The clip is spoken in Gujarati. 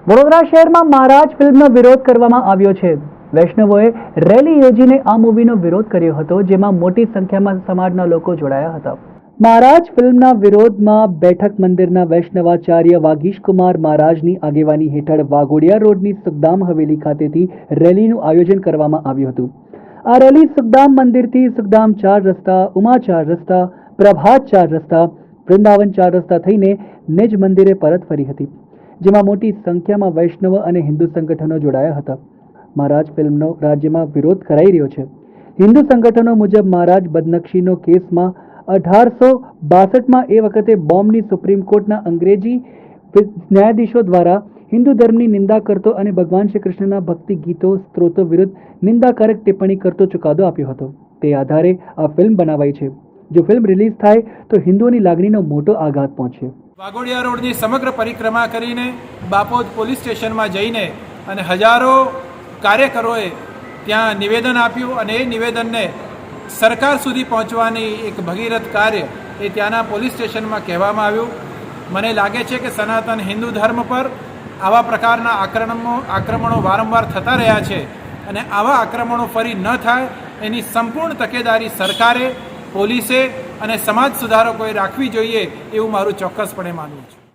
વડોદરા શહેરમાં મહારાજ ફિલ્મનો વિરોધ કરવામાં આવ્યો છે. વૈષ્ણવોએ રેલી યોજીને આ મૂવીનો વિરોધ કર્યો હતો, જેમાં મોટી સંખ્યામાં સમાજના લોકો જોડાયા હતા. મહારાજ ફિલ્મના વિરોધમાં બેઠક મંદિરના વૈષ્ણવાચાર્ય વાગીશકુમાર મહારાજની આગેવાની હેઠળ વાઘોડિયા રોડની સુખધામ હવેલી ખાતેથી રેલીનું આયોજન કરવામાં આવ્યું હતું. આ રેલી સુખધામ મંદિરથી સુખધામ ચાર રસ્તા, ઉમા ચાર રસ્તા, પ્રભાત ચાર રસ્તા, વૃંદાવન ચાર રસ્તા થઈને નિજ મંદિરે પરત ફરી હતી. જેમાં મોટી સંખ્યામાં વૈષ્ણવ અને હિન્દુ સંગઠનો જોડાયા હતા. મહારાજ ફિલ્મનો રાજ્યમાં વિરોધ કરાઈ રહ્યો છે. હિન્દુ સંગઠનો મુજબ મહારાજ બદનક્ષીનો કેસમાં અઢારસો બાસઠમાં એ વખતે બોમ્બની સુપ્રીમ કોર્ટના અંગ્રેજી ન્યાયાધીશો દ્વારા હિન્દુ ધર્મની નિંદા કરતો અને ભગવાન શ્રી કૃષ્ણના ભક્તિ ગીતો, સ્ત્રોતો વિરુદ્ધ નિંદાકારક ટિપ્પણી કરતો ચુકાદો આપ્યો હતો. તે આધારે આ ફિલ્મ બનાવાઈ છે. જો ફિલ્મ રિલીઝ થાય તો હિન્દુઓની લાગણીનો મોટો આઘાત પહોંચશે. વાઘોડિયા રોડની સમગ્ર પરિક્રમા કરીને બાપોદ પોલીસ સ્ટેશનમાં જઈને અને હજારો કાર્યકરોએ ત્યાં નિવેદન આપ્યું અને એ નિવેદનને સરકાર સુધી પહોંચવાની એક ભગીરથ કાર્ય એ ત્યાંના પોલીસ સ્ટેશનમાં કહેવામાં આવ્યું. મને લાગે છે કે સનાતન હિન્દુ ધર્મ પર આવા પ્રકારના આક્રમણો આક્રમણો વારંવાર થતા રહ્યા છે અને આવા આક્રમણો ફરી ન થાય એની સંપૂર્ણ તકેદારી સરકારે, પોલીસે અને સમાજ સુધારકોએ રાખવી જોઈએ એવું મારું ચોક્કસપણે માનવું છે.